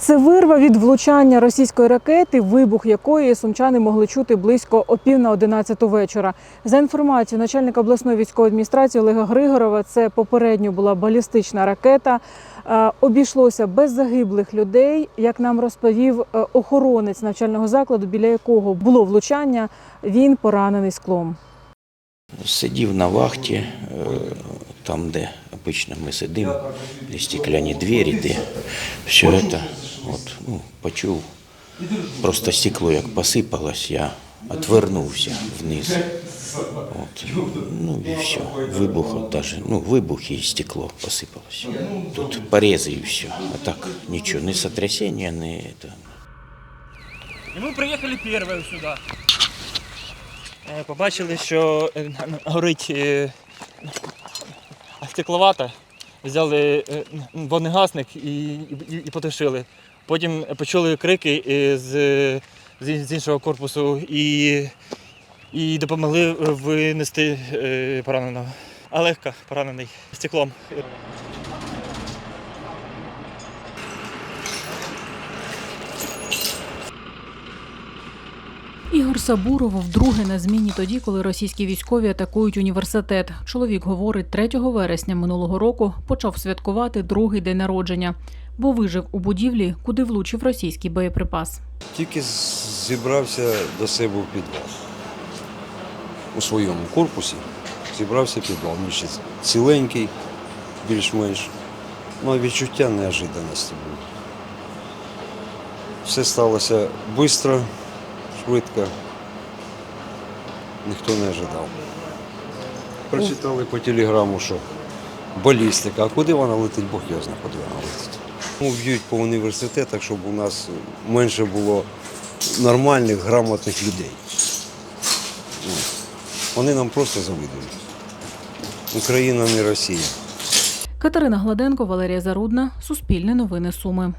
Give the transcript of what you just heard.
Це вирва від влучання російської ракети, вибух якої сумчани могли чути близько о пів на одинадцяту вечора. За інформацією начальника обласної військової адміністрації Олега Григорова, це попередньо була балістична ракета. Е, Обійшлося без загиблих людей. Як нам розповів е, охоронець навчального закладу, біля якого було влучання, він поранений склом. Сидів на вахті, е, там, де обично ми сидимо, де стекляні двері, де все це. От, ну, почув, просто стекло як посипалось, я відвернувся вниз. От, ну і все. Вибух, даже, ну, вибух і стекло посипалось. Тут порези і все. А так нічого, не сотрясення, не это. І ми приїхали перші сюди. Е, Побачили, що на- горить е, стекловата. Взяли е, вогнегасник і, і, і потушили. Потім почули крики е, з, з іншого корпусу і, і допомогли винести е, пораненого. А легко поранений стеклом. Ігор Сабуров вдруге на зміні тоді, коли російські військові атакують університет. Чоловік говорить, 3 вересня минулого року почав святкувати другий день народження, бо вижив у будівлі, куди влучив російський боєприпас. Тільки зібрався до себе в підвал. У своєму корпусі зібрався підвал. Ціленький, більш-менш. Ну, відчуття неожиданності було. Все сталося швидко, швидко. Ніхто не ожидав. Прочитали по телеграму, що балістика, а куди вона летить, Бог його знає, куди вона летить. Ну, б'ють по університетах, щоб у нас менше було нормальних, грамотних людей. Вони нам просто завидують. Україна не Росія. Катерина Гладенко, Валерія Зарудна, Суспільне новини Суми.